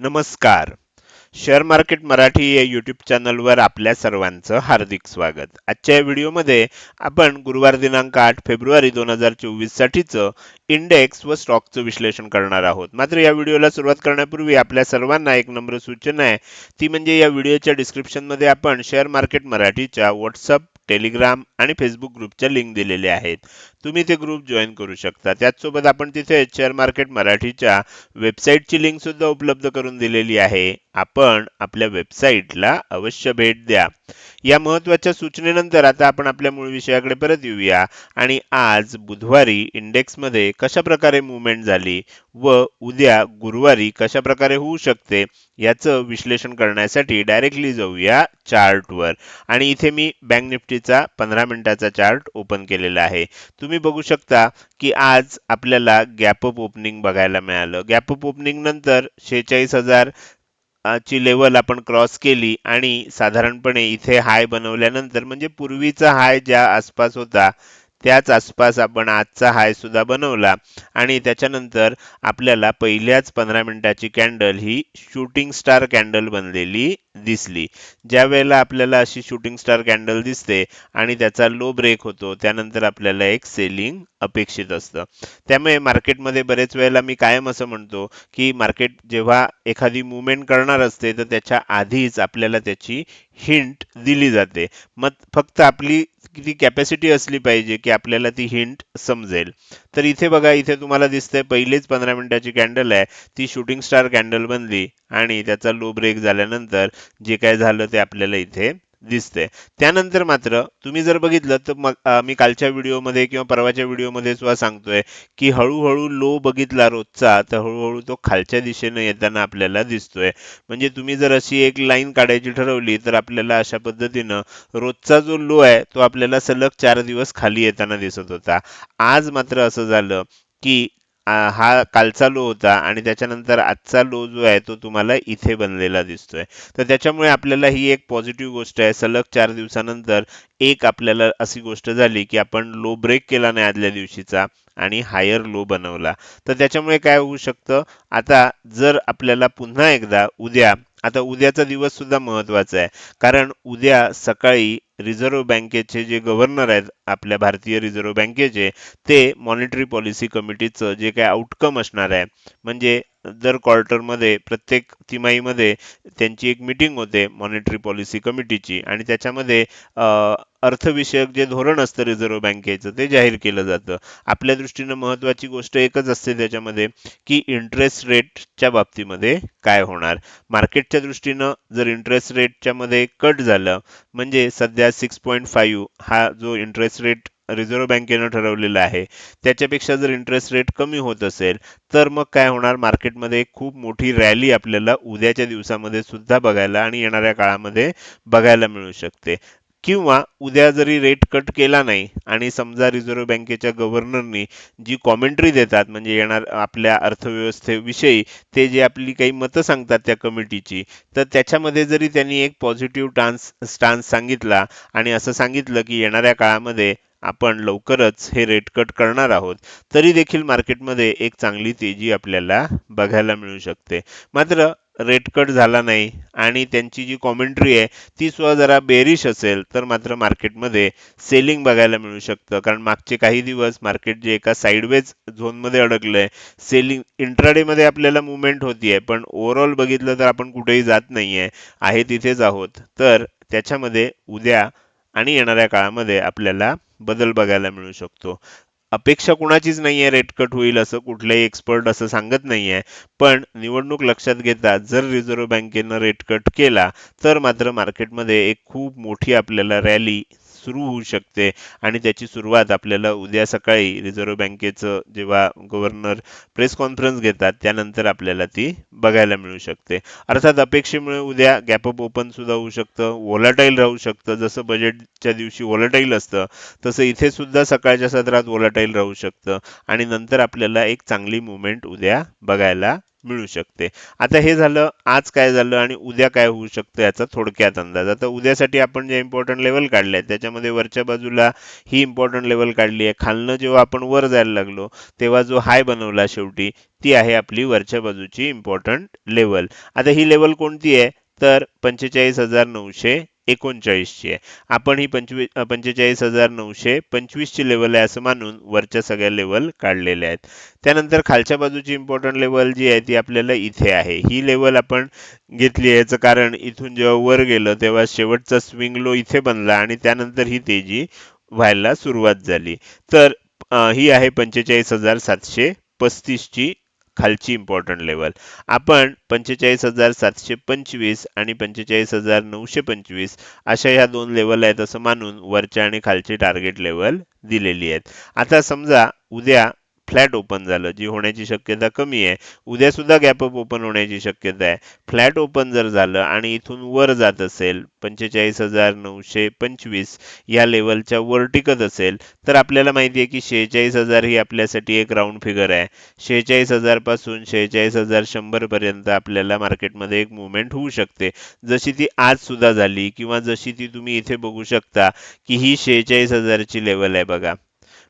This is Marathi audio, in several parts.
नमस्कार. शेअर मार्केट मराठी या यूट्यूब चॅनलवर आपल्या सर्वांचं हार्दिक स्वागत. आजच्या या व्हिडिओमध्ये आपण गुरुवार दिनांक आठ फेब्रुवारी दोन हजार चोवीस साठीचं इंडेक्स व स्टॉकचं विश्लेषण करणार आहोत. मात्र या व्हिडिओला सुरुवात करण्यापूर्वी आपल्या सर्वांना एक नम्र सूचना आहे. ती म्हणजे या व्हिडिओच्या डिस्क्रिप्शनमध्ये आपण शेअर मार्केट मराठीच्या व्हॉट्सअप टेलिग्राम आणि फेसबुक ग्रुपच्या लिंक दिलेल्या आहेत. तुम्ही ते ग्रुप जॉईन करू शकता. त्याचसोबत आपण तिथे शेअर मार्केट मराठीच्या वेबसाईटची लिंक सुद्धा उपलब्ध करून दिलेली आहे. आपण आपल्या वेबसाईटला अवश्य भेट द्या. या महत्त्वाच्या सूचनेनंतर आता आपण आपल्या मूळ विषयाकडे परत येऊया. आणि आज बुधवारी इंडेक्समध्ये कशाप्रकारे मुवमेंट झाली व उद्या गुरुवारी कशा प्रकारे होऊ शकते याचं विश्लेषण करण्यासाठी डायरेक्टली जाऊया चार्टवर आणि इथे मी बँक निफ्टीचा पंधरा मिनिटाचा चार्ट ओपन केलेला आहे. तुम्ही बघू शकता की आज आपल्याला गॅपअप ओपनिंग बघायला मिळालं. गॅपअप ओपनिंग नंतर शेहेचाळीस हजार ची लेवल आपण क्रॉस केली आणि साधारणपणे इथे हाय बनवल्यानंतर म्हणजे पूर्वीचा हाय ज्या आसपास होता त्याच आसपास आपण आजचा हाय सुद्धा बनवला. आणि त्याच्यानंतर आपल्याला पहिल्याच पंधरा मिनिटाची कॅन्डल ही शूटिंग स्टार कॅन्डल बनलेली दिसली. ज्या वेळेला आपल्याला अशी शूटिंग स्टार कॅन्डल दिसते आणि त्याचा लो ब्रेक होतो त्यानंतर आपल्याला एक सेलिंग अपेक्षित असतं. त्यामुळे मार्केटमध्ये बरेच वेळेला मी कायम असं म्हणतो की मार्केट जेव्हा एखादी मुवमेंट करणार असते तर त्याच्या आधीच आपल्याला त्याची हिंट दिली जाते. मग फक्त आपली ती कॅपॅसिटी असली पाहिजे की आपल्याला ती हिंट समजेल. तर इथे बघा इथे तुम्हाला दिसतंय पहिलीच पंधरा मिनिटाची कॅन्डल आहे. ती शूटिंग स्टार कॅन्डल बनली आणि त्याचा लो ब्रेक झाल्यानंतर जे काय झालं ते आपल्याला इथे दिसते त्यानंतर मात्र तुम्ही जर बघितलं तर मी कालच्या व्हिडिओमध्ये किंवा परवाच्या व्हिडिओमध्ये सुद्धा सांगतोय की हळूहळू लो बघितला रोजचा तर हळूहळू तो खालच्या दिशेने येताना आपल्याला दिसतोय. म्हणजे तुम्ही जर अशी एक लाईन काढायची ठरवली तर आपल्याला अशा पद्धतीनं रोजचा जो लो आहे तो आपल्याला सलग चार दिवस खाली येताना दिसत होता. आज मात्र असं झालं की हा कालचा लो होता आणि त्याच्यानंतर आजचा लो जो आहे तो तुम्हाला इथे बनलेला दिसतोय. तर त्याच्यामुळे आपल्याला ही एक पॉझिटिव्ह गोष्ट आहे. सलग चार दिवसानंतर एक आपल्याला अशी गोष्ट झाली की आपण लो ब्रेक केला नाही आदल्या दिवशीचा आणि हायर लो बनवला. तर त्याच्यामुळे काय होऊ शकतं? आता जर आपल्याला पुन्हा एकदा उद्या आता उद्याचा दिवस सुद्धा महत्त्वाचा आहे. कारण उद्या सकाळी रिझर्व्ह बँकेचे जे गव्हर्नर आहेत आपल्या भारतीय रिझर्व्ह बँकेचे ते मॉनिटरी पॉलिसी कमिटीचं जे काय आउटकम असणार आहे म्हणजे दर क्वार्टरमध्ये प्रत्येक तिमाहीमध्ये त्यांची एक मीटिंग होते मॉनिटरी पॉलिसी कमिटीची आणि त्याच्यामध्ये अर्थविषयक जे धोरण असतं रिझर्व्ह बँकेचं ते जाहीर केलं जातं. आपल्या दृष्टीनं महत्वाची गोष्ट एकच असते त्याच्यामध्ये की इंटरेस्ट रेटच्या बाबतीमध्ये काय होणार. मार्केटच्या दृष्टीनं जर इंटरेस्ट रेटच्या मध्ये कट झालं म्हणजे सध्या सिक्स पॉईंट फाईव्ह हा जो इंटरेस्ट रेट रिझर्व्ह बँकेनं ठरवलेला आहे त्याच्यापेक्षा जर इंटरेस्ट रेट कमी होत असेल तर मग काय होणार? मार्केटमध्ये खूप मोठी रॅली आपल्याला उद्याच्या दिवसामध्ये सुद्धा बघायला आणि येणाऱ्या काळामध्ये बघायला मिळू शकते. किंवा उद्या जरी रेट कट केला नाही आणि समजा रिझर्व्ह बँकेच्या गव्हर्नरनी जी कॉमेंट्री देतात म्हणजे येणार आपल्या अर्थव्यवस्थेविषयी ते जे आपली काही मतं सांगतात त्या कमिटीची तर त्याच्यामध्ये जरी त्यांनी एक पॉझिटिव्ह टान्स स्टान्स सांगितला आणि असं सांगितलं की येणाऱ्या काळामध्ये आपण लवकरच हे रेट कट करणार आहोत तरी देखील मार्केटमध्ये एक चांगली तेजी आपल्याला बघायला मिळू शकते. मात्र रेट कट झाला नाही आणि त्यांची जी कॉमेंट्री आहे ती सुद्धा जरा बेरिश असेल तर मात्र मार्केटमध्ये सेलिंग बघायला मिळू शकतं. कारण मागचे काही दिवस मार्केट जे एका साईडवेज झोनमध्ये अडकलंय सेलिंग इंट्राडेमध्ये आपल्याला मुवमेंट होतीये पण ओव्हरऑल बघितलं तर आपण कुठेही जात नाहीये आहे तिथेच आहोत. तर त्याच्यामध्ये उद्या आणि येणाऱ्या काळामध्ये आपल्याला बदल बघायला मिळू शकतो. अपेक्षा कुणाचीच नाहीये रेट कट होईल असं कुठल्याही एक्सपर्ट असं सांगत नाहीये. पण निवडणूक लक्षात घेता जर रिझर्व्ह बँकेनं रेट कट केला तर मात्र मार्केटमध्ये एक खूप मोठी आपल्याला रॅली सुरू होऊ शकते. आणि त्याची सुरुवात आपल्याला उद्या सकाळी रिझर्व्ह बँकेचं जेव्हा गव्हर्नर प्रेस कॉन्फरन्स घेतात त्यानंतर आपल्याला ती बघायला मिळू शकते. अर्थात अपेक्षेमुळे उद्या गॅपअप ओपन सुद्धा होऊ शकतं वोलाटाईल राहू शकतं. जसं बजेटच्या दिवशी वोलाटाईल असतं तसं इथे सुद्धा सकाळच्या सत्रात वोलाटाईल राहू शकतं. आणि नंतर आपल्याला एक चांगली मुवमेंट उद्या बघायला मिळू शकते. आता हे झालं आज काय झालं आणि उद्या काय होऊ शकतं याचा थोडक्यात अंदाज. आता उद्यासाठी आपण जे इम्पॉर्टंट लेवल काढले आहेत त्याच्यामध्ये वरच्या बाजूला ही इम्पॉर्टंट लेवल काढली आहे. खालनं जेव्हा आपण वर जायला लागलो तेव्हा जो हाय बनवला शेवटी ती आहे आपली वरच्या बाजूची इम्पॉर्टंट लेवल आता ही लेवल कोणती आहे? तर पंचेचाळीस हजार नऊशे एकोणचाळीसची आहे. आपण ही पंचवीस पंचेचाळीस हजार नऊशे पंचवीसची लेवल आहे असं मानून वरच्या सगळ्या लेवल काढलेल्या आहेत. त्यानंतर खालच्या बाजूची इम्पॉर्टंट लेवल जी आहे ती आपल्याला इथे आहे. ही लेवल आपण घेतली आहे याचं कारण इथून जेव्हा वर गेलं तेव्हा शेवटचा स्विंग लो इथे बनला आणि त्यानंतर ही तेजी व्हायला सुरुवात झाली. तर ही आहे पंचेचाळीस हजार सातशे पस्तीसची खालची इम्पॉर्टंट लेवल आपण पंचेचाळीस हजार सातशे पंचवीस आणि पंचेचाळीस हजार नऊशे पंचवीस अशा ह्या दोन लेवल आहेत असं मानून वरच्या आणि खालची टार्गेट लेवल दिलेली आहेत. आता समजा उद्या फ्लॅट ओपन झालं जी होण्याची शक्यता कमी आहे. उद्या सुद्धा गॅप अप ओपन होण्याची शक्यता आहे. फ्लॅट ओपन जर झालं आणि इथून वर जात असेल पंचेचाळीस हजार नऊशे पंचवीस या लेवलच्या वर टिकत असेल तर आपल्याला माहिती आहे की शेहेचाळीस हजार ही आपल्यासाठी एक राऊंड फिगर आहे. शेहेचाळीस हजारपासून शेहेचाळीस हजार शंभरपर्यंत आपल्याला मार्केटमध्ये एक मुवमेंट होऊ शकते. जशी ती आज सुद्धा झाली किंवा जशी ती तुम्ही इथे बघू शकता की ही शेहेचाळीस हजारची लेवल आहे बघा.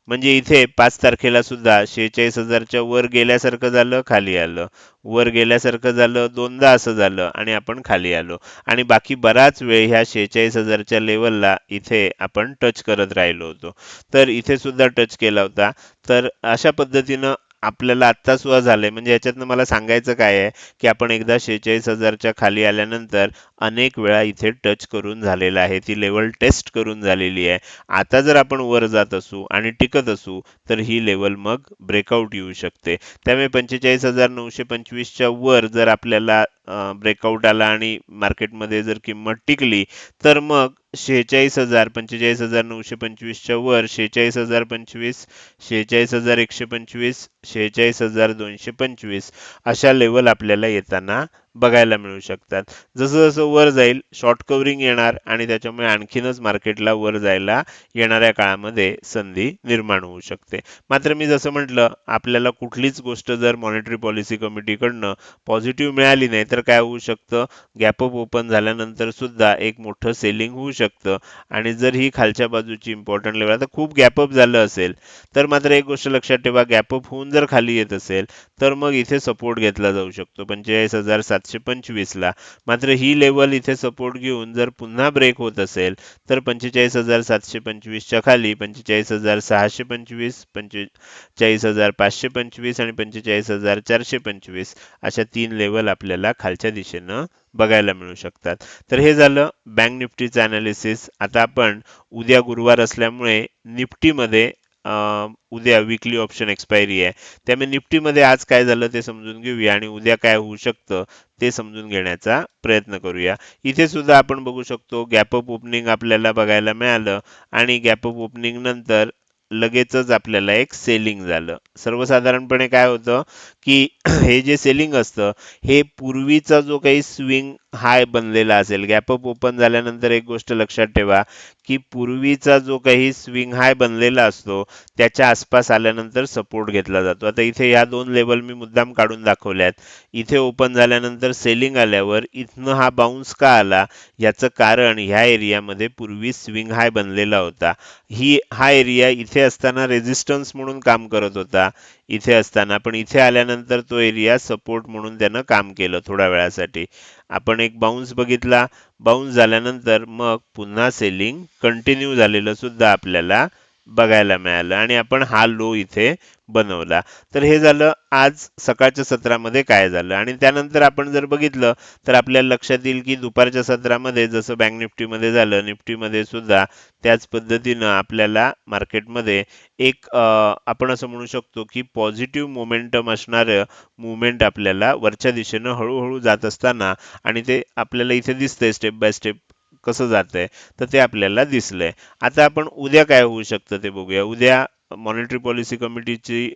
म्हणजे इथे पाच तारखेला सुद्धा शेहेचाळीस हजारच्या वर गेल्यासारखं झालं खाली आलं. वर गेल्यासारखं झालं दोनदा असं झालं आणि आपण खाली आलो. आणि बाकी बराच वेळ ह्या शेहेचाळीस हजारच्या लेवलला इथे आपण टच करत राहिलो होतो. तर इथे सुद्धा टच केला होता. तर अशा पद्धतीनं आपल्याला आत्ता सुद्धा झालंय. म्हणजे याच्यातनं मला सांगायचं काय आहे की आपण एकदा शेहेचाळीस हजारच्या खाली आल्यानंतर अनेक वेळा इथे टच करून झालेला आहे. ती लेवल टेस्ट करून झालेली आहे. आता जर आपण वर जात असू आणि टिकत असू तर ही लेवल मग ब्रेकआउट येऊ शकते. त्यामुळे पंचेचाळीस हजार नऊशे पंचवीसच्या वर जर आपल्याला ब्रेकआउट आला आणि मार्केटमध्ये जर किंमत टिकली तर मग शेहेचाळीस हजार पंचेचाळीस हजार नऊशे पंचवीसच्या वर शेहेचाळीस हजार पंचवीस शेहेचाळीस हजार एकशे पंचवीस शेहेचाळीस हजार दोनशे पंचवीस अशा लेवल आपल्याला येताना बघायला मिळू शकतात. जसं जसं वर जाईल शॉर्ट कव्हरिंग येणार आणि त्याच्यामुळे आणखीनच मार्केटला वर जायला येणाऱ्या काळामध्ये संधी निर्माण होऊ शकते. मात्र मी जसं म्हटलं आपल्याला कुठलीच गोष्ट जर मॉनिटरी पॉलिसी कमिटीकडनं पॉझिटिव्ह मिळाली नाही तर काय होऊ शकतं? गॅपअप ओपन झाल्यानंतर सुद्धा एक मोठं सेलिंग होऊ शकतं. आणि जर ही खालच्या बाजूची इम्पॉर्टंट लेवल आता खूप गॅपअप झालं असेल तर मात्र एक गोष्ट लक्षात ठेवा गॅपअप होऊन जर खाली येत असेल तर मग इथे सपोर्ट घेतला जाऊ शकतो. पंचेचाळीस हजार सात सातशे पंचवीस ला. मात्र ही लेवल इथे सपोर्ट घेऊन जर पुन्हा ब्रेक होत असेल तर पंचेचाळीस हजार सातशे पंचवीसच्या खाली पंचेचाळीस हजार सहाशे पंचवीस पंचेचाळीस हजार पाचशे पंचवीस आणि पंचेचाळीस हजार चारशे पंचवीस अशा तीन लेवल आपल्याला खालच्या दिशेनं बघायला मिळू शकतात. तर हे झालं बँक निफ्टीचं अनालिसिस आता आपण उद्या गुरुवार असल्यामुळे निफ्टीमध्ये उद्या विकली ऑप्शन एक्सपायरी आहे. त्यामुळे निफ्टीमध्ये आज काय झालं ते समजून घेऊया आणि उद्या काय होऊ शकतं ते समजून घेण्याचा प्रयत्न करूया. इथे सुद्धा आपण बघू शकतो गॅपअप ओपनिंग आपल्याला बघायला मिळालं आणि गॅपअप ओपनिंग नंतर लगेचच आपल्याला एक सेलिंग झालं. सर्वसाधारणपणे काय होतं की हे जे सेलिंग असतं हे पूर्वीचा जो काही स्विंग हाय बनलेला असेल गॅपअप ओपन झाल्यानंतर एक गोष्ट लक्षात ठेवा की पूर्वीचा जो काही स्विंग हाय बनलेला असतो त्याच्या आसपास आल्यानंतर सपोर्ट घेतला जातो. आता इथे या दोन लेवल मी मुद्दाम काढून दाखवल्यात. इथे ओपन झाल्यानंतर सेलिंग आल्यावर इथनं हा बाउन्स का आला? याचं कारण ह्या एरियामध्ये पूर्वी स्विंग हाय बनलेला होता. ही हा एरिया इथे असताना रेझिस्टन्स म्हणून काम करत होता. इथे असताना पण इथे आल्यानंतर तो एरिया सपोर्ट म्हणून त्यानं काम केलं थोड्या वेळासाठी. आपण एक बाउन्स बघितला. बाउन्स झाल्यानंतर मग पुन्हा सेलिंग कंटिन्यू झालेलं सुद्धा आपल्याला बघायला मिळालं आणि आपण हा लो इथे बनवला. तर हे झालं आज सकाळच्या सत्रामध्ये काय झालं? आणि त्यानंतर आपण जर बघितलं तर आपल्याला लक्षात येईल की दुपारच्या सत्रामध्ये जसं बँक निफ्टीमध्ये झालं निफ्टीमध्ये सुद्धा त्याच पद्धतीनं आपल्याला मार्केटमध्ये एक आपण असं म्हणू शकतो की पॉझिटिव्ह मोमेंटम असणारं मुवमेंट आपल्याला वरच्या दिशेनं हळूहळू जात असताना आणि ते आपल्याला इथे दिसतंय स्टेप बाय स्टेप. कसं जातंय तर ते आपल्याला दिसलंय. आता आपण उद्या काय होऊ शकतं ते बघूया. उद्या मॉनिटरी पॉलिसी कमिटीची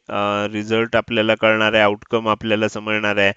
रिझल्ट आपल्याला कळणार आहे आउटकम आपल्याला समजणार आहे.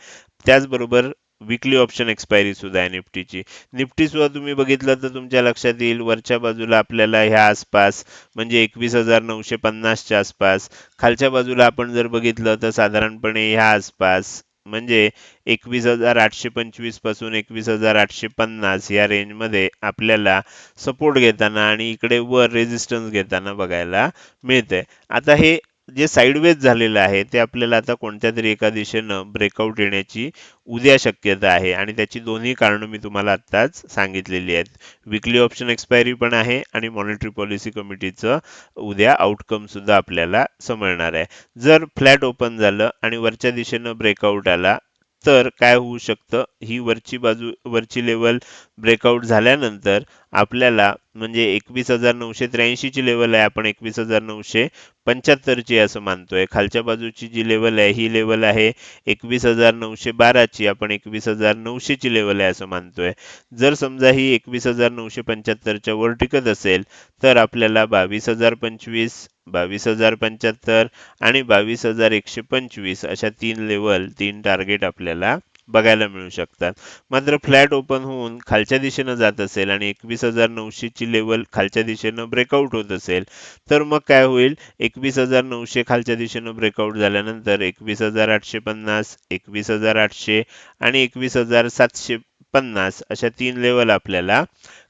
त्याचबरोबर विकली ऑप्शन एक्सपायरी सुद्धा आहे निफ्टीची. निफ्टी सुद्धा तुम्ही बघितलं तर तुमच्या लक्षात येईल वरच्या बाजूला आपल्याला ह्या आसपास म्हणजे एकवीस हजार नऊशे पन्नासच्या आसपास. खालच्या बाजूला आपण जर बघितलं तर साधारणपणे ह्या आसपास म्हणजे एकवीस हजार आठशे पंचवीसपासून एकवीस हजार आठशे पन्नास या रेंजमध्ये आपल्याला सपोर्ट घेताना आणि इकडे वर रेजिस्टन्स घेताना बघायला मिळते आता हे जे साईडवेज झालेलं आहे ते आपल्याला आता कोणत्या तरी एका दिशेनं ब्रेकआउट येण्याची उद्या शक्यता आहे. आणि त्याची दोन्ही कारणं मी तुम्हाला आत्ताच सांगितलेली आहेत. विकली ऑप्शन एक्सपायरी पण आहे आणि मॉनिटरी पॉलिसी कमिटीचं उद्या आउटकम सुद्धा आपल्याला समजणार आहे. जर फ्लॅट ओपन झालं आणि वरच्या दिशेनं ब्रेकआउट आला तर काय होऊ शकतं? ही वरची बाजू वरची लेवल ब्रेकआउट झाल्यानंतर आपल्याला म्हणजे एकवीस हजार नऊशे त्र्याऐंशीची लेवल आहे. आपण एकवीस हजार नऊशे पंच्याहत्तरची असं मानतोय. खालच्या बाजूची जी लेवल आहे ही लेवल आहे एकवीस हजार नऊशे बाराची आपण एकवीस हजार नऊशेची लेवल आहे असं मानतोय. जर समजा ही एकवीस हजार नऊशे पंच्याहत्तरच्या वर टिकत असेल तर आपल्याला बावीस हजार पंचवीस बावीस हजार पंच्याहत्तर आणि बावीस हजार एकशे पंचवीस अशा तीन लेवल तीन टार्गेट आपल्याला बघायला मिळू शकतात. मात्र फ्लॅट ओपन होऊन खालच्या दिशेनं जात असेल आणि एकवीस हजार नऊशे ची लेवल खालच्या दिशेनं ब्रेकआउट होत असेल तर मग काय होईल? एकवीस हजार नऊशे खालच्या दिशेनं ब्रेकआउट झाल्यानंतर एकवीस हजार आठशे पन्नास एकवीस हजार आठशे आणि एकवीस हजार सातशे पन्नास अशा तीन लेवल आपल्याला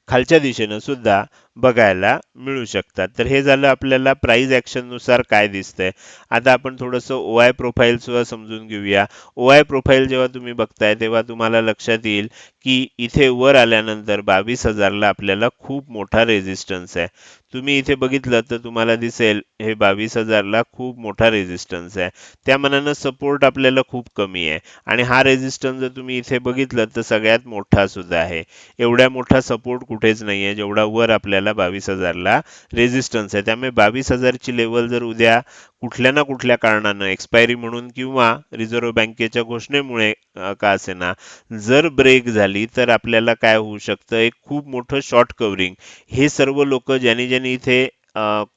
खालच्या दिशेनं सुद्धा बघायला मिळू शकतात. तर हे झालं आपल्याला प्राईज ऍक्शननुसार काय दिसतंय. आता आपण थोडंसं ओ आय प्रोफाईल सुद्धा समजून घेऊया. ओ आय प्रोफाईल जेव्हा तुम्ही बघताय तेव्हा तुम्हाला लक्षात येईल की इथे वर आल्यानंतर बावीस हजारला आपल्याला खूप मोठा रेझिस्टन्स आहे. तुम्ही इथे बघितलं तर तुम्हाला दिसेल हे बावीस हजारला खूप मोठा रेझिस्टन्स आहे. त्या मनानं सपोर्ट आपल्याला खूप कमी आहे. आणि हा रेझिस्टन्स जर तुम्ही इथे बघितलं तर सगळ्यात मोठा सुद्धा आहे. एवढ्या मोठा सपोर्ट कुठेच नाही आहे जेवढा वर आपल्याला बावीस हजारला रेझिस्टन्स आहे. त्यामुळे बावीस हजारची लेवल जर उद्या कुठल्या ना कुठल्या कारणानं एक्सपायरी म्हणून किंवा रिझर्व्ह बँकेच्या घोषणेमुळे का असेना जर ब्रेक झाली तर आपल्याला काय होऊ शकतं? एक खूप मोठं शॉर्ट कव्हरिंग हे सर्व लोक ज्यांनी ज्यांनी इथे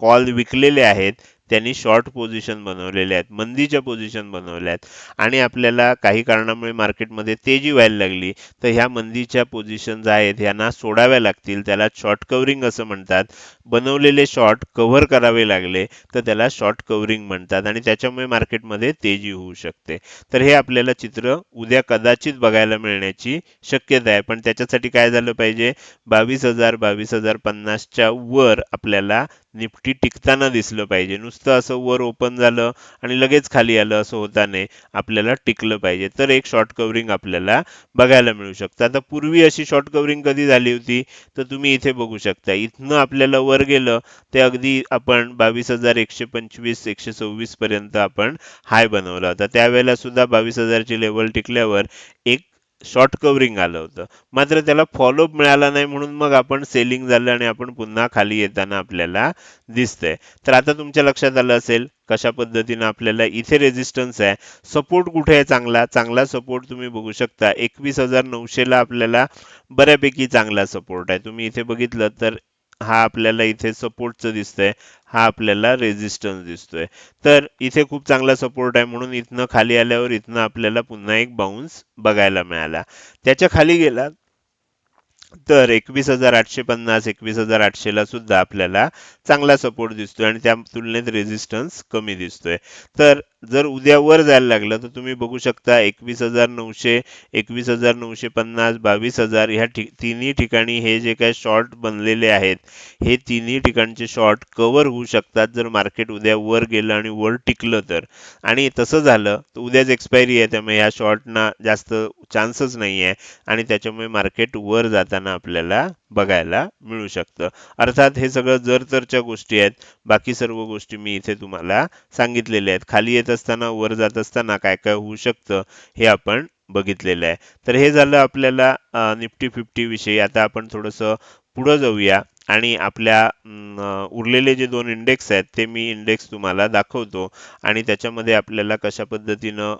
कॉल विकलेले आहेत त्यांनी शॉर्ट पोझिशन बनवलेले आहेत मंदीच्या पोझिशन बनवल्या आहेत. आणि आपल्याला काही कारणामुळे मार्केटमध्ये तेजी व्हायला लागली तर ह्या मंदीच्या पोझिशन्स आहेत ह्यांना सोडाव्या लागतील. त्याला शॉर्ट कव्हरिंग असं म्हणतात. बनवलेले शॉर्ट कव्हर करावे लागले तर त्याला शॉर्ट कव्हरिंग म्हणतात. आणि त्याच्यामुळे मार्केटमध्ये तेजी होऊ शकते. तर हे आपल्याला चित्र उद्या कदाचित बघायला मिळण्याची शक्यता आहे. पण त्याच्यासाठी काय झालं पाहिजे? बावीस हजार बावीस हजार पन्नासच्या वर आपल्याला निफ्टी टिकताना दिसलं पाहिजे. नुसतं असं वर ओपन झालं आणि लगेच खाली आलं असं होता नाही. आपल्याला टिकलं पाहिजे. तर एक शॉर्ट कव्हरिंग आपल्याला बघायला मिळू शकतं. आता पूर्वी अशी शॉर्ट कव्हरिंग कधी झाली होती? तर तुम्ही इथे बघू शकता. इथनं आपल्याला वर गेलं ते अगदी आपण बावीस हजार एकशे पंचवीस एकशे सव्वीस पर्यंत आपण हाय बनवला होता. त्यावेळेला सुद्धा बावीस हजारची लेवल टिकल्यावर एक शॉर्ट कव्हरिंग आलं होतं. मात्र त्याला फॉलोअप मिळाला नाही म्हणून मग आपण सेलिंग झालं आणि आपण पुन्हा खाली येताना आपल्याला दिसतंय. तर आता तुमच्या लक्षात आलं असेल कशा पद्धतीनं आपल्याला इथे रेजिस्टन्स आहे. सपोर्ट कुठे आहे चांगला? चांगला सपोर्ट तुम्ही बघू शकता. एकवीस हजार नऊशेला आपल्याला बऱ्यापैकी चांगला सपोर्ट आहे. तुम्ही इथे बघितलं तर हा आपल्याला इथे सपोर्टचं दिसतंय हा आपल्याला रेजिस्टन्स दिसतोय. तर इथे खूप चांगला सपोर्ट आहे म्हणून इथनं खाली आल्यावर इथनं आपल्याला पुन्हा एक बाउन्स बघायला मिळाला. त्याच्याखाली गेला तर एकवीस हजार आठशे पन्नास एकवीस हजार आठशेला सुद्धा आपल्याला चांगला सपोर्ट दिसतोय आणि त्या तुलनेत रेजिस्टन्स कमी दिसतोय. तर जर उद्या वर जायला लागलं तर तुम्ही बघू शकता एकवीस हजार नऊशे एकवीस हजार नऊशे पन्नास बावीस हजार ह्या ठि तिन्ही ठिकाणी हे जे काही शॉर्ट बनलेले आहेत हे तिन्ही ठिकाणचे शॉर्ट कव्हर होऊ शकतात जर मार्केट उद्या वर गेलं आणि वर टिकलं तर. आणि तसं झालं तर उद्याच एक्सपायरी आहे त्यामुळे ह्या शॉर्टना जास्त चान्सच नाही आहे आणि त्याच्यामुळे मार्केट वर जाताना आपल्याला बघायला मिळू शकतं. अर्थात हे सगळं जर तरच्या गोष्टी आहेत. बाकी सर्व गोष्टी मी इथे तुम्हाला सांगितलेल्या आहेत. खाली येत असताना वर जात असताना काय काय होऊ शकतं हे आपण बघितलेलं आहे. तर हे झालं आपल्याला निफ्टी फिफ्टी विषयी. आता आपण थोडंसं पुढं जाऊया आणि आपल्या उरलेले जे दोन इंडेक्स आहेत ते मी इंडेक्स तुम्हाला दाखवतो आणि त्याच्यामध्ये आपल्याला कशा पद्धतीनं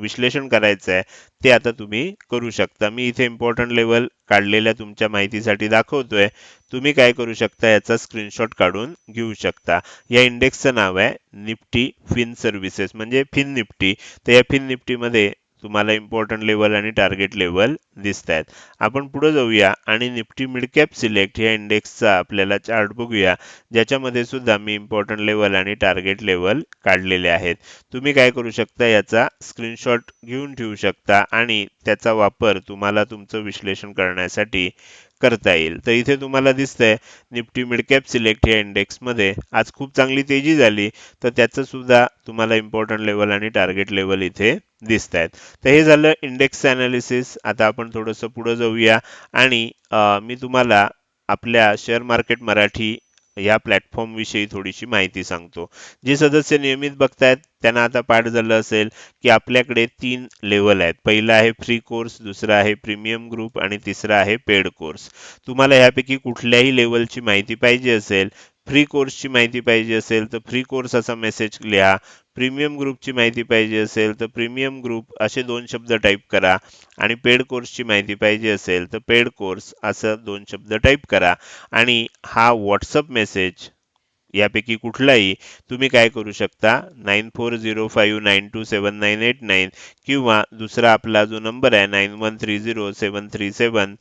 विश्लेषण करायचं आहे ते आता तुम्ही करू शकता. मी इथे इम्पॉर्टंट लेवल काढलेल्या तुमच्या माहितीसाठी दाखवतोय. तुम्ही काय करू शकता याचा स्क्रीनशॉट काढून घेऊ शकता. या इंडेक्सचं नाव आहे निफ्टी फिन सर्व्हिसेस म्हणजे फिन निफ्टी. तर या फिन निफ्टीमध्ये तुम्हाला इम्पॉर्टंट लेवल आणि टार्गेट लेवल दिसत आहेत आपण पुढे जाऊया आणि निफ्टी मिडकॅप सिलेक्ट या इंडेक्सचा आपल्याला चार्ट बघूया. ज्याच्यामध्ये सुद्धा मी इम्पॉर्टंट लेवल आणि टार्गेट लेवल काढलेले आहेत. तुम्ही काय करू शकता? याचा स्क्रीनशॉट घेऊन ठेवू शकता आणि त्याचा वापर तुम्हाला तुमचं विश्लेषण करण्यासाठी करता येईल. तर इथे तुम्हाला दिसतंय निफ्टी मिडकॅप सिलेक्ट या इंडेक्समध्ये. आज खूप चांगली तेजी झाली तर त्याचं सुद्धा तुम्हाला इम्पॉर्टंट लेवल आणि टार्गेट लेवल इथे दिसत आहेत तर हे झालं इंडेक्स अनालिसिस आता आपण थोडंसं पुढं जाऊया. आणि मी तुम्हाला आपल्या शेअर मार्केट मराठी या प्लॅटफॉर्म विषयी थोडीशी माहिती सांगतो. जे सदस्य नियमित बघतायत त्यांना आता पाठ झालं असेल की आपल्याकडे तीन लेवल आहेत. पहिला आहे फ्री कोर्स दुसरा आहे प्रीमियम ग्रुप आणि तिसरा आहे पेड कोर्स तुम्हाला ह्यापैकी कुठल्याही लेवलची माहिती पाहिजे असेल फ्री कोर्सची माहिती पाहिजे असेल तर फ्री कोर्स असा मेसेज लिहा. प्रीमियम ग्रुपची माहिती पाहिजे असेल तर प्रीमियम ग्रुप असे दोन शब्द टाईप करा. आणि पेड कोर्सची माहिती पाहिजे असेल तर पेड कोर्स असं दोन शब्द टाईप करा. आणि हा व्हॉट्सअप मेसेज यापैकी कुठलाही तुम्ही काय करू शकता? Nine four zero five nine two seven nine eight nine किंवा दुसरा आपला जो नंबर आहे nine one three zero seven three seven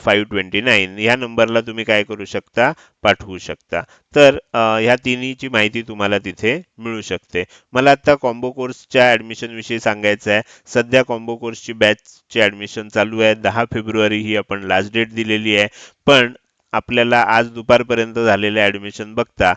five twenty nine ह्या नंबरला तुम्ही काय करू शकता? पाठवू शकता. तर ह्या तिन्हीची माहिती तुम्हाला तिथे मिळू शकते. मला आता कॉम्बो कोर्सच्या ऍडमिशन विषयी सांगायचं आहे. सध्या कॉम्बो कोर्सची बॅचची ऍडमिशन चालू आहे. दहा फेब्रुवारी ही आपण लास्ट डेट दिलेली आहे. पण आपल्याला आज दुपारपर्यंत झालेले ऍडमिशन बघता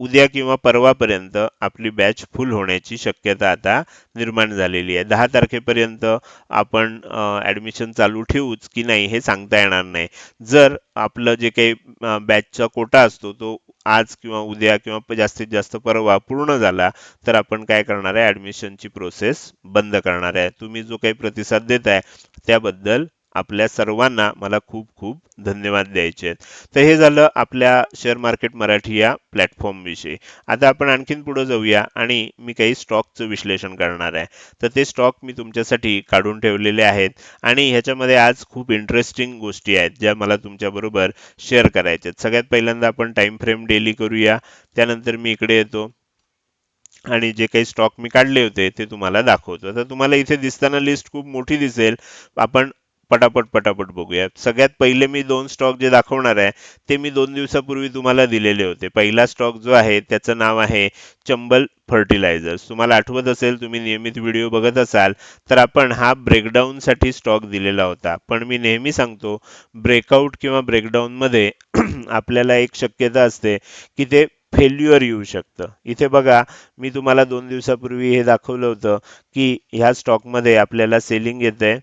उद्या किंवा परवापर्यंत आपली बॅच फुल होण्याची शक्यता आता निर्माण झालेली आहे. दहा तारखेपर्यंत आपण ऍडमिशन चालू ठेवूच की नाही हे सांगता येणार नाही. जर आपलं जे काही बॅचचा कोटा असतो तो आज किंवा उद्या किंवा जास्तीत जास्त परवा पूर्ण झाला तर आपण काय करणार आहे? ॲडमिशनची प्रोसेस बंद करणार आहे. तुम्ही जो काही प्रतिसाद देताय त्याबद्दल आपल्या सर्वांना मला खूप खूप धन्यवाद द्यायचे आहेत. तर हे झालं आपल्या शेअर मार्केट मराठी या प्लॅटफॉर्मविषयी आता आपण आणखीन पुढे जाऊया आणि मी काही स्टॉकचं विश्लेषण करणार आहे. तर ते स्टॉक मी तुमच्यासाठी काढून ठेवलेले आहेत आणि ह्याच्यामध्ये आज खूप इंटरेस्टिंग गोष्टी आहेत ज्या मला तुमच्याबरोबर शेअर करायच्या आहेत. सगळ्यात पहिल्यांदा आपण टाईम फ्रेम डेली करूया. त्यानंतर मी इकडे येतो आणि जे काही स्टॉक मी काढले होते ते तुम्हाला दाखवतो. तर तुम्हाला इथे दिसताना लिस्ट खूप मोठी दिसेल. आपण पटापट पटापट बघूया सगळ्यात पहिले मी दोन स्टॉक जे दाखवणार आहे ते मी दोन दिवसापूर्वी तुम्हाला दिलेले होते. पहिला स्टॉक जो आहे त्याचं नाव आहे चंबल फर्टिलायझर्स तुम्हाला आठवत असेल तुम्ही नियमित व्हिडिओ बघत असाल तर आपण हा ब्रेकडाऊनसाठी स्टॉक दिलेला होता. पण मी नेहमी सांगतो ब्रेकआउट किंवा ब्रेकडाऊनमध्ये आपल्याला एक शक्यता असते की ते फेल्युअर येऊ शकतं. इथे बघा मी तुम्हाला दोन दिवसापूर्वी हे दाखवलं होतं की ह्या स्टॉकमध्ये आपल्याला सेलिंग येते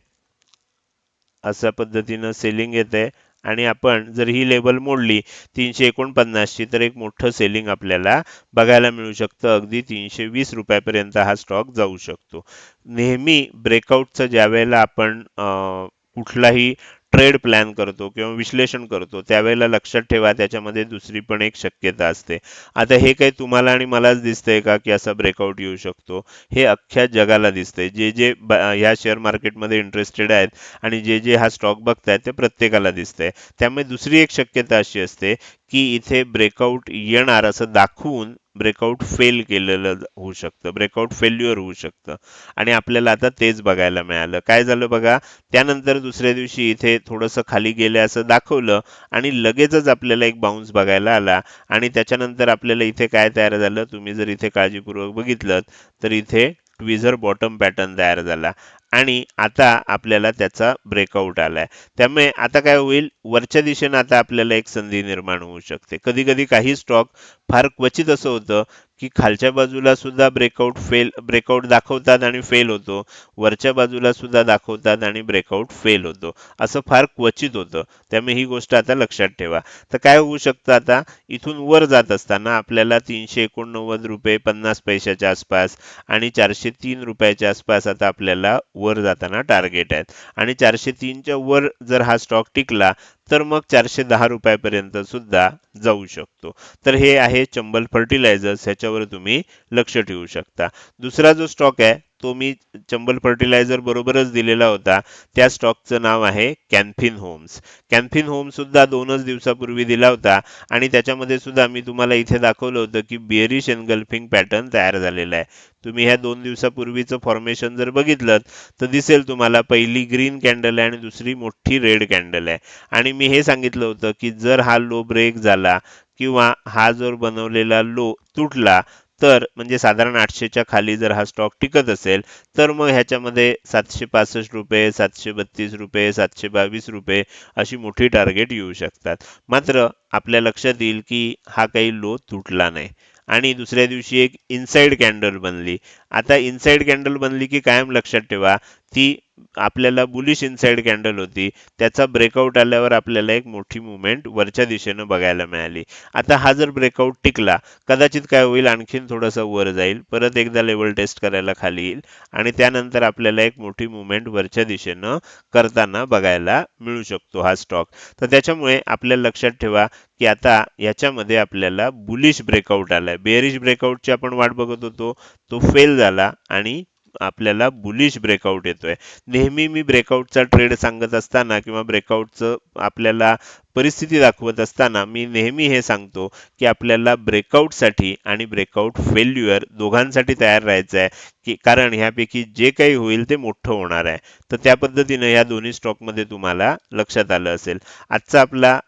अशा पद्धतीनं सेलिंग येते. आणि आपण जर ही लेवल मोडली तीनशे एकोणपन्नासची तर एक मोठं सेलिंग आपल्याला बघायला मिळू शकतं. अगदी तीनशे वीस रुपयापर्यंत हा स्टॉक जाऊ शकतो. नेहमी ब्रेकआउटचं ज्या वेळेला आपण अं, कुठलाही ट्रेड प्लॅन करतो किंवा विश्लेषण करतो त्यावेळेला लक्षात ठेवा त्याच्यामध्ये दुसरी पण एक शक्यता असते. आता हे काही तुम्हाला आणि मलाच दिसतंय का की असा ब्रेकआउट येऊ शकतो? हे अख्ख्या जगाला दिसतंय. जे जे ह्या शेअर मार्केटमध्ये इंटरेस्टेड आहेत आणि जे जे हा स्टॉक बघतायत ते प्रत्येकाला दिसतंय. त्यामुळे दुसरी एक शक्यता अशी असते की इथे ब्रेकआउट येणार असं दाखवून ब्रेकआउट फेल केलेलं होऊ शकतं. ब्रेकआउट फेल्युअर होऊ शकतं. आणि आपल्याला आता तेच बघायला मिळालं. काय झालं बघा? त्यानंतर दुसऱ्या दिवशी इथे थोडंसं खाली गेलं असं दाखवलं आणि लगेचच आपल्याला एक बाउन्स बघायला आला. आणि त्याच्यानंतर आपल्याला इथे काय तयार झालं? तुम्ही जर इथे काळजीपूर्वक बघितलं तर इथे ट्विझर बॉटम पॅटर्न तयार झाला. आणि आता आपल्याला त्याचा ब्रेकआउट आलाय. त्यामुळे आता काय होईल? वरच्या दिशेनं आता आपल्याला एक संधी निर्माण होऊ शकते. कधी कधी काही स्टॉक फार क्वचित असं होतं की खालच्या बाजूला सुद्धा ब्रेकआउट फेल ब्रेकआउट दाखवतात आणि फेल होतो. वरच्या बाजूला सुद्धा दाखवतात आणि ब्रेकआउट फेल होतो. असं फार क्वचित होतं. त्यामुळे ही गोष्ट आता लक्षात ठेवा. तर काय होऊ शकतं आता? इथून वर जात असताना आपल्याला तीनशे एकोणनव्वद रुपये पन्नास पैशाच्या आसपास आणि चारशे तीन रुपयाच्या आसपास आता आपल्याला वर जाताना टार्गेट आहेत. आणि चारशे तीनच्या वर जर हा स्टॉक टिकला तर मग चारशे दहा रुपयापर्यंत सुद्धा जाऊ शकतो. तर हे आहे चंबल फर्टिलायझर्स ह्याच्यावर तुम्ही लक्ष ठेवू शकता. दुसरा जो स्टॉक आहे तो मी चंबल फर्टिलायझर बरोबरच दिलेला होता. त्या स्टॉकचं नाव आहे कॅन्फिन होम्स कॅन्फिन होम्स सुद्धा दोनच दिवसापूर्वी दिला होता आणि त्याच्यामध्ये सुद्धा मी तुम्हाला इथे दाखवलं होतं की बिअरिश एनगल्फिंग पॅटर्न तयार झालेला आहे. तुम्ही ह्या दोन दिवसापूर्वीचं फॉर्मेशन जर बघितलं तर दिसेल तुम्हाला पहिली ग्रीन कॅन्डल आहे आणि दुसरी मोठी रेड कॅन्डल आहे. आणि मी हे सांगितलं होतं की जर हा लो ब्रेक झाला किंवा हा जर बनवलेला लो तुटला तर म्हणजे साधारण आठशेच्या खाली जर हा स्टॉक टिकत असेल तर मग ह्याच्यामध्ये सातशे पासष्ट रुपये सातशे बत्तीस रुपये सातशे बावीस रुपये अशी मोठी टार्गेट येऊ शकतात. मात्र आपल्या लक्षात येईल की हा काही लो तुटला नाही. आणि दुसऱ्या दिवशी एक इनसाइड कॅन्डल बनली. आता इनसाइड कॅन्डल बनली की कायम लक्षात ठेवा ती आपल्याला बुलिश इनसाइड कॅन्डल होती. त्याचा ब्रेकआउट आल्यावर आपल्याला एक मोठी मुवमेंट वरच्या दिशेनं बघायला मिळाली. आता हा जर ब्रेकआउट टिकला कदाचित काय होईल आणखीन थोडंसं वर जाईल. परत एकदा लेवल टेस्ट करायला खाली येईल. आणि त्यानंतर आपल्याला एक मोठी मुवमेंट वरच्या दिशेनं करताना बघायला मिळू शकतो हा स्टॉक तर त्याच्यामुळे आपल्या लक्षात ठेवा की आता याच्यामध्ये आपल्याला बुलिश ब्रेकआउट आलाय. बेअरिश ब्रेकआउटची आपण वाट बघत होतो. तो फेल झाला आणि आपल्याला बुलिश ब्रेकआउट येतोय. नेहमी मी ब्रेकआउटचा ट्रेड सांगत असताना किंवा ब्रेकआउटचं आपल्याला परिस्थिती दाखवत असताना मी नेहमी हे सांगतो की आपल्याला ब्रेकआउटसाठी आणि ब्रेकआउट फेल्युअर दोघांसाठी तयार राहायचं आहे की कारण ह्यापैकी जे काही होईल ते मोठं होणार आहे. तर त्या पद्धतीनं या दोन्ही स्टॉकमध्ये तुम्हाला लक्षात आलं असेल. आजचा आपला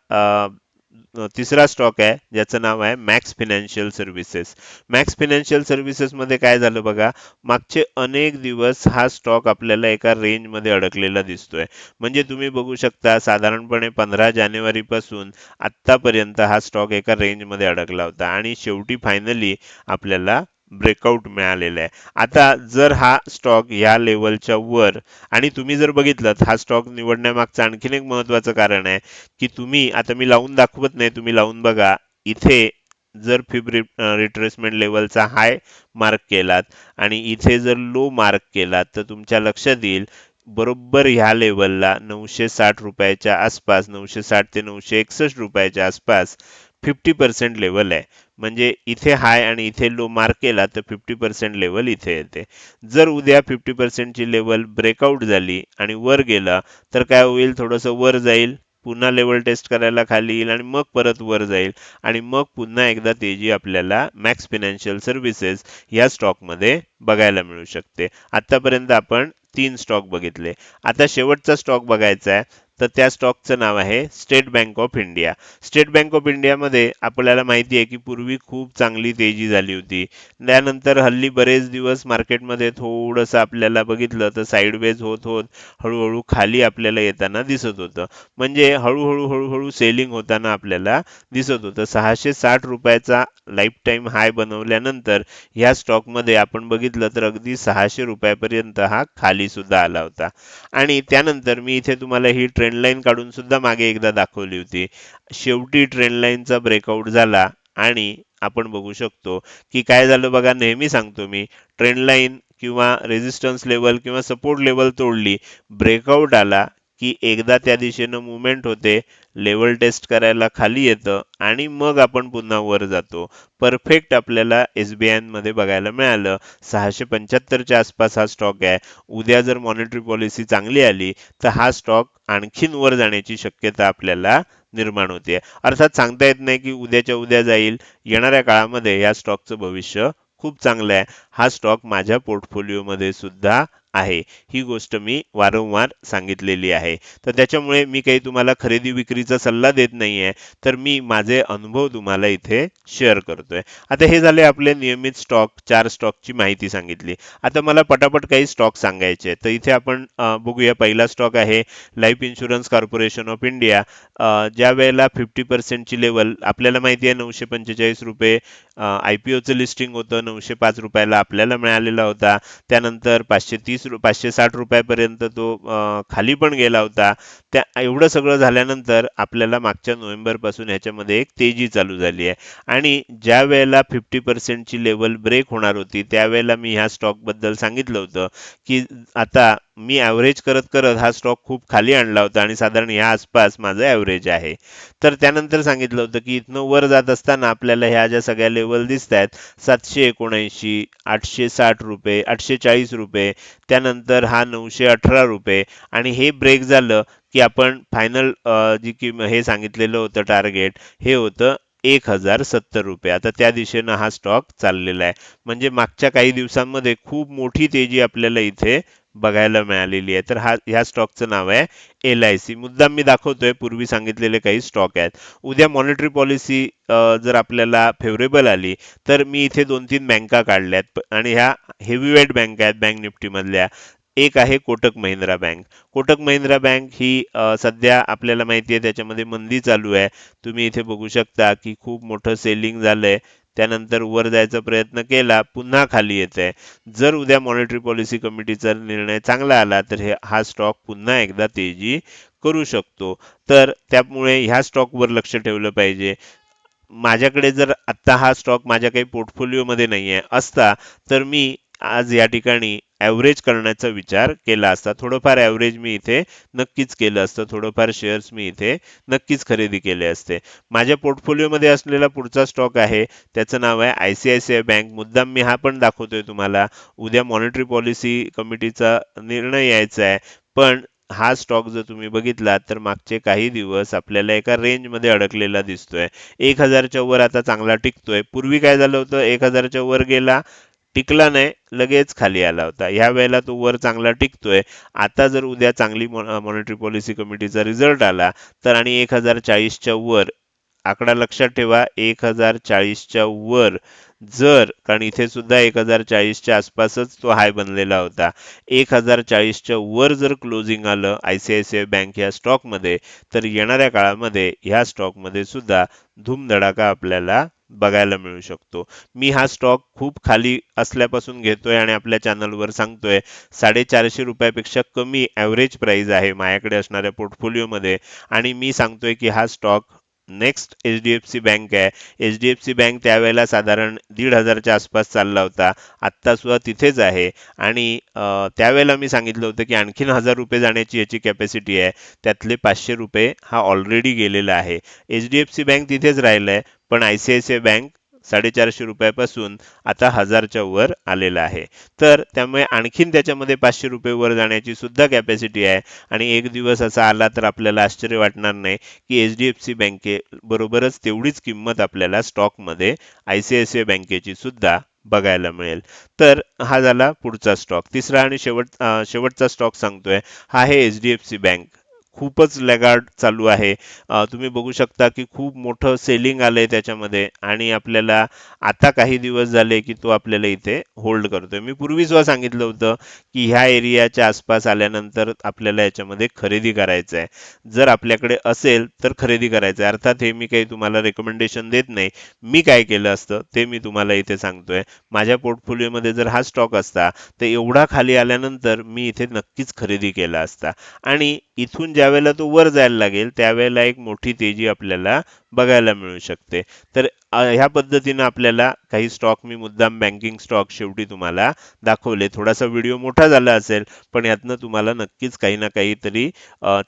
तिसरा स्टॉक आहे ज्याचं नाव आहे Max Financial Services Max Financial Services मध्ये काय झालं बघा मागचे अनेक दिवस हा स्टॉक आपल्याला एका रेंजमध्ये अडकलेला दिसतोय. म्हणजे तुम्ही बघू शकता साधारणपणे पंधरा जानेवारी पासून आतापर्यंत हा स्टॉक एका रेंजमध्ये अडकला होता. आणि शेवटी फायनली आपल्याला ब्रेकआउट मिळालेला आहे. आता जर हा स्टॉक या लेवलच्या वर आणि तुम्ही जर बघितलं हा स्टॉक निवडण्यामागचं आणखीन एक महत्त्वाचं कारण आहे की तुम्ही आता मी लावून दाखवत नाही तुम्ही लावून बघा इथे जर फिब रिट्रेसमेंट लेवलचा हाय मार्क केलात आणि इथे जर लो मार्क केलात तर तुमच्या लक्षात येईल बरोबर ह्या लेवलला नऊशे साठ रुपयाच्या आसपास नऊशे साठ ते नऊशे एकसष्ट रुपयाच्या आसपास फिफ्टी पर्सेंट लेवल आहे. म्हणजे इथे हाय आणि इथे लो मार्क केला तर फिफ्टी पर्सेंट लेवल इथे येते. जर उद्या फिफ्टी पर्सेंटची लेवल ब्रेकआउट झाली आणि वर गेला तर काय होईल? थोडंसं वर जाईल पुन्हा लेवल टेस्ट करायला खाली येईल आणि मग परत वर जाईल. आणि मग पुन्हा एकदा तेजी आपल्याला मॅक्स फिनान्शियल सर्व्हिसेस या स्टॉकमध्ये बघायला मिळू शकते. आतापर्यंत आपण तीन स्टॉक बघितले. आता शेवटचा स्टॉक बघायचा आहे. तर त्या स्टॉकचं नाव आहे State Bank of India State Bank of इंडियामध्ये आपल्याला माहिती आहे की पूर्वी खूप चांगली तेजी झाली होती. त्यानंतर हल्ली बरेच दिवस मार्केटमध्ये थोडंसं आपल्याला बघितलं तर साईडवेज होत होत हळूहळू खाली आपल्याला येताना दिसत होतं. म्हणजे हळूहळू हळूहळू सेलिंग होताना आपल्याला दिसत होतं. सहाशे साठ रुपयाचा लाईफ टाईम हाय बनवल्यानंतर ह्या स्टॉकमध्ये आपण बघितलं तर अगदी सहाशे रुपयापर्यंत हा खाली सुद्धा आला होता. आणि त्यानंतर मी इथे तुम्हाला ही लाईन काढून सुद्धा मागे एकदा दाखवली होती. शेवटी ट्रेंडलाईनचा ब्रेकआउट झाला आणि आपण बघू शकतो की काय झालं बघा नेहमी सांगतो मी ट्रेंडलाईन किंवा रेजिस्टन्स लेवल किंवा सपोर्ट लेवल तोडली ब्रेकआउट आला की एकदा त्या दिशेनं मुवमेंट होते लेवल टेस्ट करायला खाली येतं आणि मग आपण पुन्हा वर जातो. परफेक्ट आपल्याला एस बी मध्ये बघायला मिळालं. सहाशे पंच्याहत्तरच्या आसपास हा स्टॉक आहे. उद्या जर मॉनिटरी पॉलिसी चांगली आली तर हा स्टॉक आणखीन वर जाण्याची शक्यता आपल्याला निर्माण होते. अर्थात सांगता येत नाही की उद्याच्या उद्या जाईल. येणाऱ्या काळामध्ये या स्टॉकचं भविष्य खूप चांगलं आहे. हा स्टॉक माझ्या पोर्टफोलिओमध्ये सुद्धा आहे. ही गोष्ट मी वारंवार सांगितलेली आहे. तर त्याच्यामुळे मी काही तुम्हाला खरेदी विक्रीचा सल्ला देत नाहीये. तर मी माझे अनुभव तुम्हाला इथे शेअर करतोय. आता हे झाले आपले नियमित स्टॉक चार स्टॉकची माहिती सांगितली. आता मला पटापट काही स्टॉक सांगायचे आहेत. तर इथे आपण बघूया पहिला स्टॉक आहे Life Insurance Corporation of India ज्या वेळेला फिफ्टी पर्सेंटची लेवल आपल्याला माहिती आहे नऊशे पंचेचाळीस रुपये आय पी ओचं लिस्टिंग होतं नऊशे पाच रुपयाला आपल्याला मिळालेला होता. त्यानंतर पाचशे तीस रु पाचशे साठ रुपयापर्यंत तो खाली पण गेला होता. त्या एवढं सगळं झाल्यानंतर आपल्याला मागच्या नोव्हेंबरपासून ह्याच्यामध्ये एक तेजी चालू झाली आहे. आणि ज्या वेळेला फिफ्टी पर्सेंटची लेवल ब्रेक होणार होती त्यावेळेला मी ह्या स्टॉकबद्दल सांगितलं होतं की आता मी ॲव्हरेज करत करत हा स्टॉक खूप खाली आणला होता आणि साधारण ह्या आसपास माझं ॲव्हरेज आहे. तर त्यानंतर सांगितलं होतं की इथनं वर जात असताना आपल्याला ह्या ज्या सगळ्या लेवल दिसत आहेत सातशे एकोणऐंशी आठशे साठ रुपये आठशे चाळीस रुपये त्यानंतर हा नऊशे अठरा रुपये आणि हे ब्रेक झालं की आपण फायनल जी की हे सांगितलेलं होतं टार्गेट हे होतं एक हजार सत्तर रुपये. आता त्या दिशेनं हा स्टॉक चाललेला आहे. म्हणजे मागच्या काही दिवसांमध्ये खूप मोठी तेजी आपल्याला इथे बघायला मिळालेली आहे. तर हा ह्या स्टॉकचं नाव आहे एल आय सी. मुद्दाम मी दाखवतोय पूर्वी सांगितलेले काही स्टॉक आहेत. उद्या मॉनिटरी पॉलिसी जर आपल्याला फेवरेबल आली तर मी इथे दोन तीन बँका काढल्यात. आणि ह्या हेवीवेट बँक आहेत बँक निफ्टीमधल्या. एक आहे कोटक महिंद्रा बँक. कोटक महिंद्रा बँक ही सध्या आपल्याला माहिती आहे त्याच्यामध्ये मंदी चालू आहे. तुम्ही इथे बघू शकता की खूप मोठं सेलिंग झालंय. त्यानंतर वर जायचा प्रयत्न केला पुन्हा खाली येत आहे जर उद्या मॉनिटरी पॉलिसी कमिटीचा निर्णय चांगला आला तर हे हा स्टॉक पुन्हा एकदा तेजी करू शकतो. तर त्यामुळे ह्या स्टॉकवर लक्ष ठेवलं पाहिजे. माझ्याकडे जर आत्ता हा स्टॉक माझ्या काही पोर्टफोलिओमध्ये नाही आहे असता तर मी आज या ठिकाणी ॲव्हरेज करण्याचा विचार केला असता थोडंफार ॲव्हरेज मी इथे नक्कीच केलं असतं थोडंफार शेअर्स मी इथे नक्कीच खरेदी केले असते. माझ्या पोर्टफोलिओमध्ये असलेला पुढचा स्टॉक आहे त्याचं नाव आहे I C I C I Bank मुद्दाम मी हा पण दाखवतोय तुम्हाला. उद्या मॉनिटरी पॉलिसी कमिटीचा निर्णय यायचा आहे पण हा स्टॉक जर तुम्ही बघितला तर मागचे काही दिवस आपल्याला एका रेंजमध्ये अडकलेला दिसतोय. एक हजारच्या वर आता चांगला टिकतोय. पूर्वी काय झालं होतं? एक हजारच्या वर गेला टिकला नाही लगेच खाली आला होता. ह्या वेळेला तो वर चांगला टिकतोय. आता जर उद्या चांगली मॉनिटरी पॉलिसी कमिटीचा रिझल्ट आला तर आणि एक हजार चाळीसच्या वर आकडा लक्षात ठेवा एक हजार चाळीसच्या वर जर कारण इथे सुद्धा एक हजार चाळीसच्या आसपासच तो हाय बनलेला होता. एक हजार चाळीसच्या वर जर क्लोजिंग आलं I C I C I Bank या स्टॉकमध्ये तर येणाऱ्या काळामध्ये ह्या स्टॉकमध्ये सुद्धा धूमधडाका आपल्याला बघायला मिळू शकतो. मी हा स्टॉक खूप खाली असल्यापासून घेतोय आणि आपल्या चॅनलवर सांगतोय. साडेचारशे रुपयापेक्षा कमी ॲव्हरेज प्राईज आहे माझ्याकडे असणाऱ्या पोर्टफोलिओमध्ये आणि मी सांगतोय की हा stock next H D F C Bank आहे. H D F C Bank त्यावेळेला साधारण दीड हजारच्या आसपास चालला होता. आत्ता सुद्धा तिथेच आहे. आणि त्यावेळेला मी सांगितलं होतं की आणखीन हजार रुपये जाण्याची याची कॅपॅसिटी आहे. त्यातले पाचशे रुपये हा ऑलरेडी गेलेला आहे. H D F C Bank तिथेच राहिलं आहे पण I C I C I Bank साडेचारशे रुपयापासून आता हजारच्या वर आलेला आहे. तर त्यामुळे आणखीन त्याच्यामध्ये पाचशे रुपये वर जाण्याची सुद्धा कॅपॅसिटी आहे. आणि एक दिवस असा आला तर आपल्याला आश्चर्य वाटणार नाही की एच डी एफ सी बँके बरोबरच तेवढीच किंमत आपल्याला स्टॉकमध्ये I C I C I बँकेची सुद्धा बघायला मिळेल. तर हा झाला पुढचा स्टॉक तिसरा आणि शेवट शेवटचा स्टॉक सांगतोय. हा आहे H D F C Bank खूपच लॅगार्ड चालू आहे. तुम्ही बघू शकता की खूप मोठं सेलिंग आलंय त्याच्यामध्ये आणि आपल्याला आता काही दिवस झाले की तो आपल्याला इथे होल्ड करतोय. मी पूर्वी सुद्धा सांगितलं होतं की ह्या एरियाच्या आसपास आल्यानंतर आपल्याला याच्यामध्ये खरेदी करायचं आहे. जर आपल्याकडे असेल तर खरेदी करायचं आहे. अर्थात हे मी काही तुम्हाला रेकमेंडेशन देत नाही. मी काय केलं असतं ते मी तुम्हाला इथे सांगतोय. माझ्या पोर्टफोलिओमध्ये जर हा स्टॉक असता तर एवढा खाली आल्यानंतर मी इथे नक्कीच खरेदी केला असता. आणि इथून ज्या ज्यावेळेला तो वर जायला लागेल त्यावेळेला एक मोठी तेजी आपल्याला बघायला मिळू शकते. तर ह्या पद्धतीनं आपल्याला काही स्टॉक मी मुद्दाम बँकिंग स्टॉक शेवटी तुम्हाला दाखवले. थोडासा व्हिडिओ मोठा झाला असेल पण यातनं तुम्हाला नक्कीच काही ना काहीतरी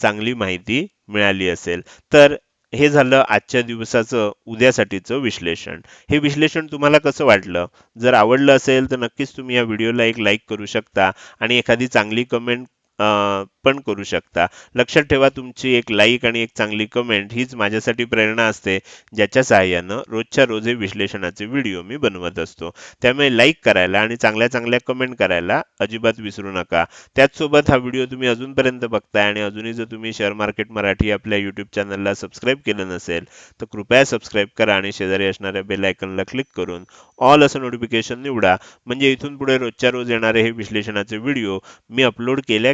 चांगली माहिती मिळाली असेल. तर हे झालं आजच्या दिवसाचं उद्यासाठीचं विश्लेषण. हे विश्लेषण तुम्हाला कसं वाटलं? जर आवडलं असेल तर नक्कीच तुम्ही या व्हिडिओला एक लाईक करू शकता. आणि एखादी चांगली कमेंट पण करू शकता. लक्षात ठेवा तुमची एक लाईक आणि एक चांगली कमेंट हीच माझ्यासाठी प्रेरणा असते ज्याच्या सहाय्यानं रोजच्या रोज विश्लेषणाचे व्हिडिओ मी बनवत असतो. त्यामुळे लाईक करायला आणि चांगल्या चांगल्या कमेंट करायला अजिबात विसरू नका. त्याचसोबत हा व्हिडिओ तुम्ही अजूनपर्यंत बघताय आणि अजूनही जर तुम्ही शेअर मार्केट मराठी आपल्या यूट्यूब चॅनलला सबस्क्राईब केलं नसेल तर कृपया सबस्क्राईब करा आणि शेजारी असणाऱ्या बेल आयकनला क्लिक करून ऑल असं नोटिफिकेशन निवडा. म्हणजे इथून पुढे रोजच्या रोज येणारे हे विश्लेषणाचे व्हिडिओ मी अपलोड केल्या